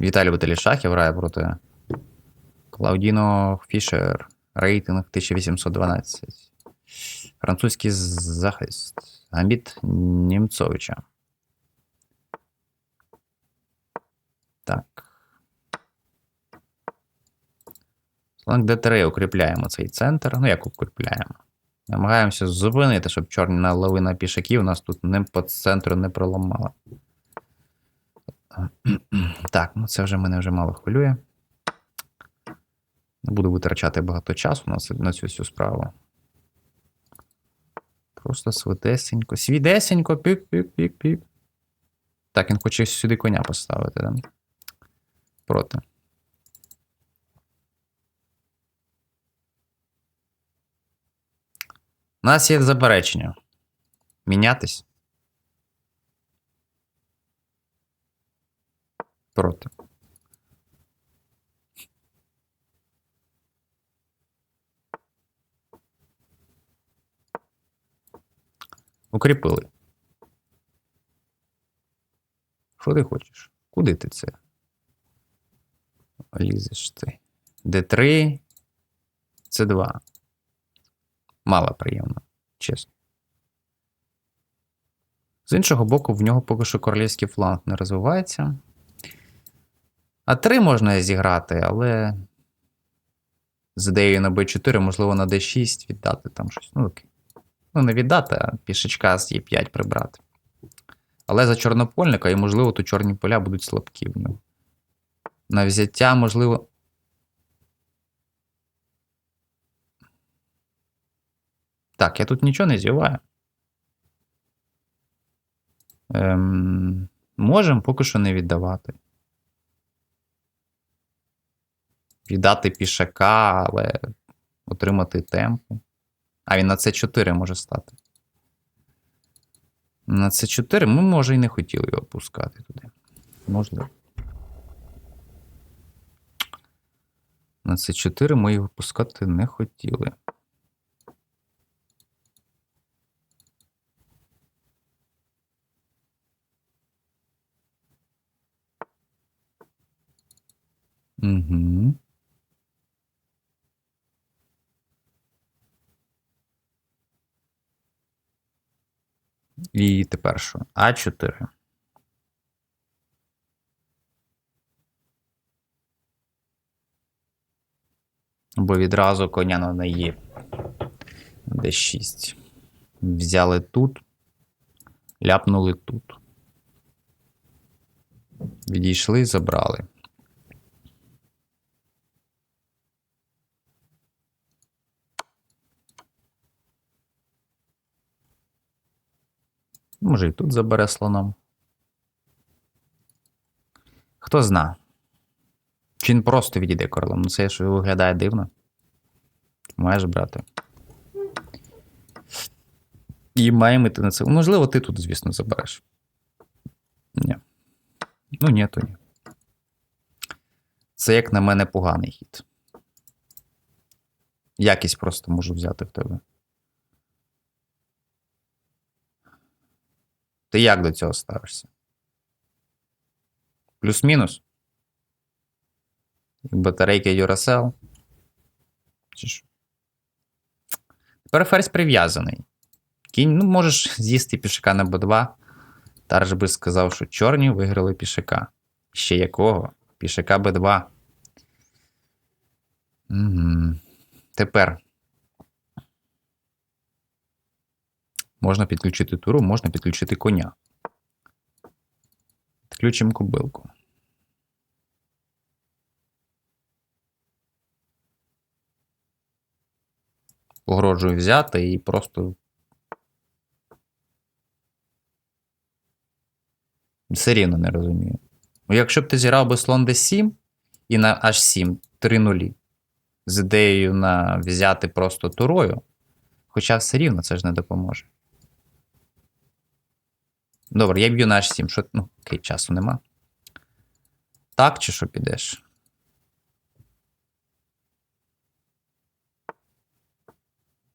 Віталій Баталішахів грає проти Клаудіно Фішер. Рейтинг 1812. Французький захист. Гамбіт Німцовича. Так. Фланг Д3 укріпляємо цей центр. Ну, як укріпляємо? Намагаємося зупинити, щоб чорна лавина пішаків нас тут не по центру не проламала. Так, ну це вже мене вже мало хвилює. Не буду витрачати багато часу на, це- на цю всю справу. Просто свидесенько. Свідесенько, пік-пік-пік-пік. Так, він хоче сюди коня поставити, да? Проти. У нас є заперечення. Мінятись? Проти. Укріпили. Що ти хочеш? Куди ти це? Лізеш ти. Д3. С2. Мало приємно, чесно. З іншого боку, в нього поки що королівський фланг не розвивається. А 3 можна зіграти, але з ідеєю на b4, можливо, на d6 віддати там щось. Ну, окей. Ну, не віддати, а пішечка з e5 прибрати. Але за чорнопольника, і, можливо, тут чорні поля будуть слабкі в нього. На взяття, можливо. Так, я тут нічого не зіваю. Ем, можемо поки що не віддавати. Віддати пішака, але отримати темпу. А він на С4 може стати. На С4 ми, може, і не хотіли його пускати туди. Можливо. На С4 ми його пускати не хотіли. Угу. І тепер що? А4. Бо відразу коня на неї. Д6. Взяли тут. Ляпнули тут. Відійшли, забрали. Може, і тут забере слоном. Хто зна. Чи він просто відійде королем? Ну це ж виглядає дивно. Маєш брати. І маємо йти на це. Можливо, ти тут, звісно, забереш. Ні. Ну, ні, то ні. Це, як на мене, поганий хід. Якість просто можу взяти в тебе. Ти як до цього ставишся? Плюс-мінус? Батарейки що? Тепер ферзь прив'язаний. Кінь, ну, можеш з'їсти пішака на Б2. Тарж би сказав, що чорні виграли пішака. Ще якого? Пішака Б2. Угу. Тепер. Можна підключити туру, можна підключити коня. Підключимо кобилку. Погрожую взяти і просто. Все рівно не розумію. Ну, якщо б ти зіграв би слон d7 і на h7 3 нулі з ідеєю на взяти просто турою, хоча все рівно це ж не допоможе. Добре, я б'ю на H7. Що... Ну, окей, часу нема. Так, чи що підеш?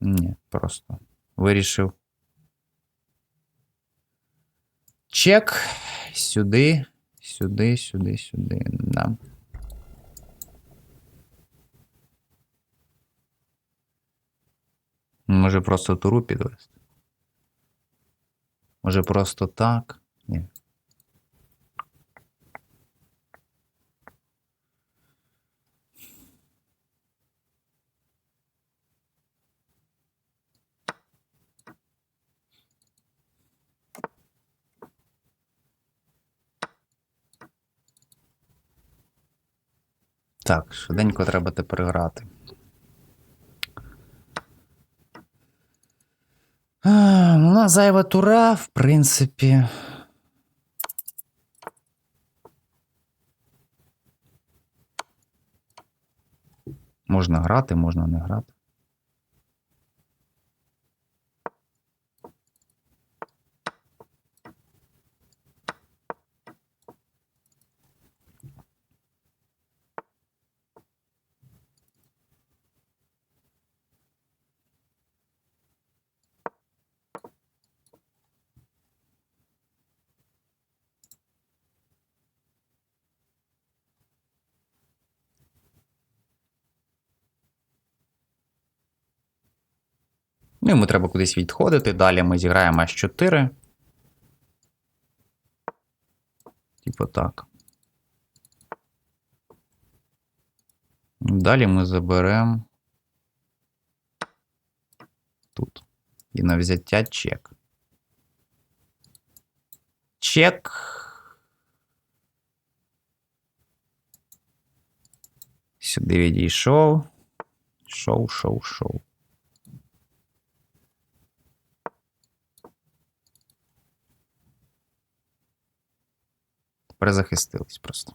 Ні, просто вирішив. Чек. Сюди, Сюди, сюди, сюди. Да. Може просто туру підвести. Може просто так. Ні. Так, швиденько треба тепер грати. А, зайва тура, в принципі. Можна грати, можна не грати. Ну, йому треба кудись відходити. Далі ми зіграємо H4. Типу так. Далі ми заберемо тут. І на взяття чек. Чек. Сюди відійшов. Шоу, шоу, шоу. Перезахистились просто.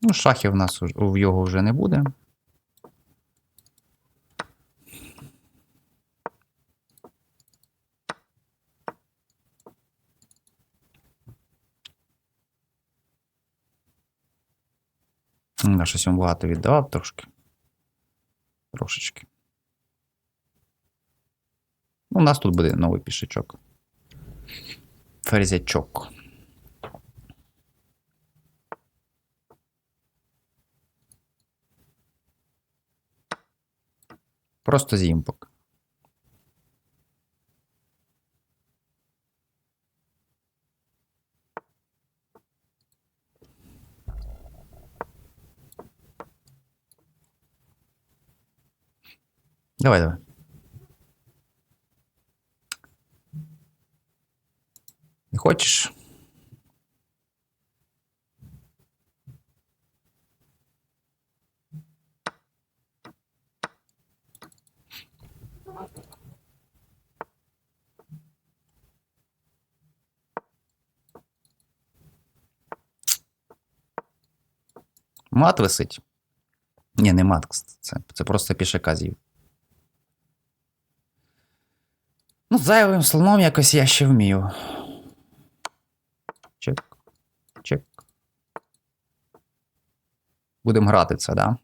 Ну, шахів в нас в його вже не буде. Щось йому багато віддавав трошки. Трошечки. Ну, у нас тут буде новий пішачок. Ферзячок. Просто зімпок. Давай, давай. Хочеш? Мат висить. Ні, не мат, це, це просто пішака з'їв. Ну, зайвим слоном якось я ще вмію. Чек. Чек. Будемо грати це, да?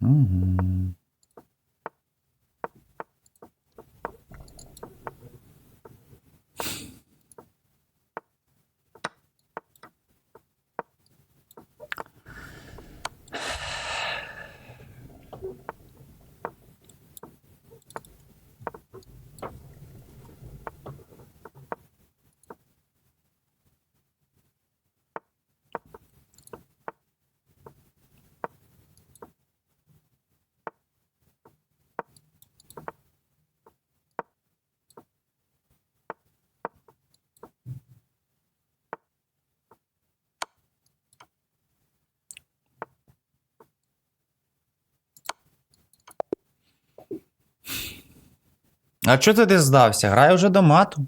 Угу. А чого ти десь здався? Грай уже до мату.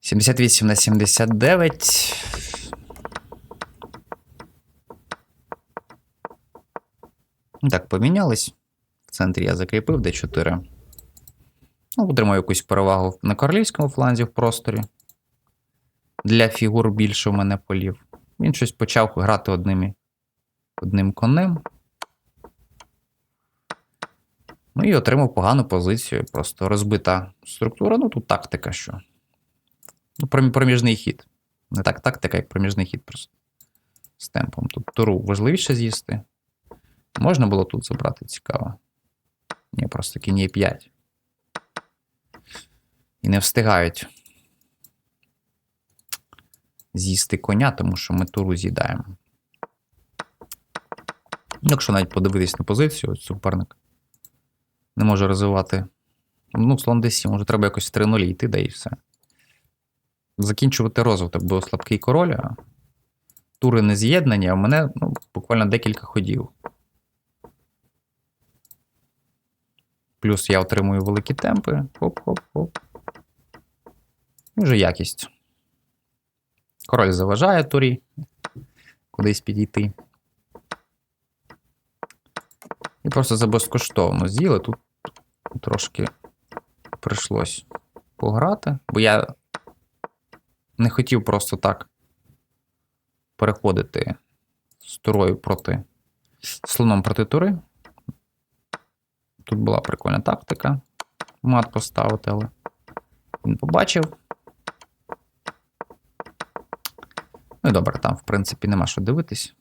Сімдесят вісім на сімдесят дев'ять. Так, помінялись. В центрі я закріпив D4. Ну, отримаю якусь перевагу на королівському фланзі в просторі. для фігур більше у мене полів. Він щось почав грати одним, одним конем. Ну і отримав погану позицію. Просто розбита структура. Ну тут тактика, що. Ну, проміжний хід. Не так тактика, як проміжний хід просто. З темпом. Тут туру важливіше з'їсти. Можна було тут забрати, цікаво. Ні, просто кінь є 5. І не встигають з'їсти коня, тому що ми туру з'їдаємо. Ну, Якщо навіть подивитись на позицію, суперник не може розвивати. Ну, слон d7, може треба якось в 3-0 йти, да і все. Закінчувати розвиток, бо слабкий король, а тури не з'єднані, а в мене ну, буквально декілька ходів. Плюс я отримую великі темпи. Хоп-хоп-хоп. І вже якість. Король заважає турі. Кудись підійти. І просто за безкоштовно з'їли. Тут трошки прийшлось пограти, бо я не хотів просто так переходити з турою проти слоном проти тури. Тут була прикольна тактика. Мат поставити, але він побачив. Ну і добре, там, в принципі, нема що дивитись.